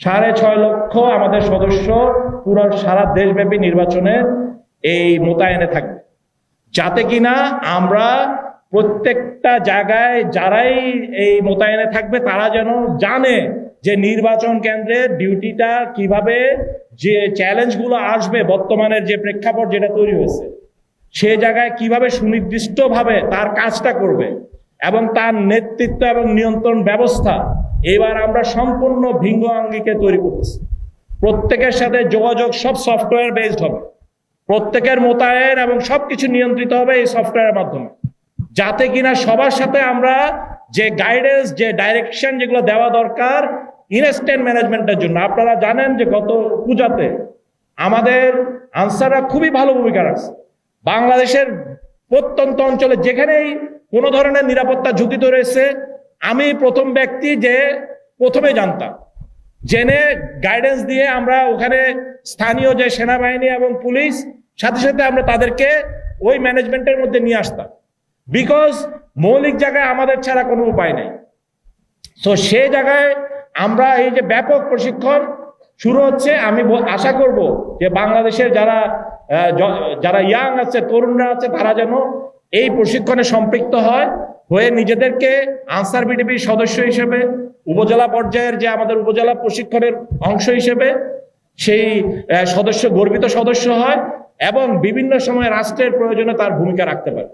সাড়ে ছয় লক্ষ আমাদের সদস্য পুরো সারা দেশব্যাপী নির্বাচনে এই মোতায়েনে থাকবে। যাতে কিনা আমরা প্রত্যেকটা জায়গায় যারাই এই মোতায়েনে থাকবে, তারা যেন জানে যে নির্বাচন কেন্দ্রের ডিউটিটা কীভাবে যে চ্যালেঞ্জগুলো আসবে বর্তমানের যে প্রেক্ষাপট যেটা তৈরি হয়েছে, সে জায়গায় কীভাবে সুনির্দিষ্টভাবে তার কাজটা করবে এবং তার নেতৃত্ব এবং নিয়ন্ত্রণ ব্যবস্থা এবার আমরা সম্পূর্ণ ভিঙ্গ আঙ্গিকে তৈরি করতেছি। প্রত্যেকের সাথে যোগাযোগ সব সফটওয়্যার বেসড হবে। প্রত্যেকের মোতায়েন এবং সবকিছু নিয়ন্ত্রিত হবে এই সফটওয়্যারের মাধ্যমে। যাতে কিনা সবার সাথে আমরা যে গাইডেন্স যে ডাইরেকশন যেগুলো দেওয়া দরকার ইনস্ট্যান্ট ম্যানেজমেন্টের জন্য। আপনারা জানেন যে গত পূজাতে আমাদের আনসাররা খুবই ভালো ভূমিকা রাখছে। বাংলাদেশের প্রত্যন্ত অঞ্চলে যেখানেই কোনো ধরনের নিরাপত্তা ঝুঁকিত রয়েছে আমি প্রথম ব্যক্তি যে প্রথমে জানতাম। জেনে গাইডেন্স দিয়ে আমরা ওখানে স্থানীয় যে সেনাবাহিনী এবং পুলিশ, সাথে সাথে আমরা তাদেরকে ওই ম্যানেজমেন্টের মধ্যে নিয়ে আসতাম। বিকজ মৌলিক জায়গায় আমাদের ছাড়া কোনো উপায় নেই। তো সে জায়গায় আমরা এই যে ব্যাপক প্রশিক্ষণ শুরু হচ্ছে, আমি আশা করব যে বাংলাদেশের যারা যারা ইয়াং আছে, তরুণরা আছে, তারা যেন এই প্রশিক্ষণে সম্পৃক্ত হয়। হয়ে নিজেদেরকে আনসার বিডিপির সদস্য হিসেবে, উপজেলা পর্যায়ের যে আমাদের উপজেলা প্রশিক্ষণের অংশ হিসেবে সেই সদস্য, গর্বিত সদস্য হয় এবং বিভিন্ন সময় রাষ্ট্রের প্রয়োজনে তার ভূমিকা রাখতে পারে।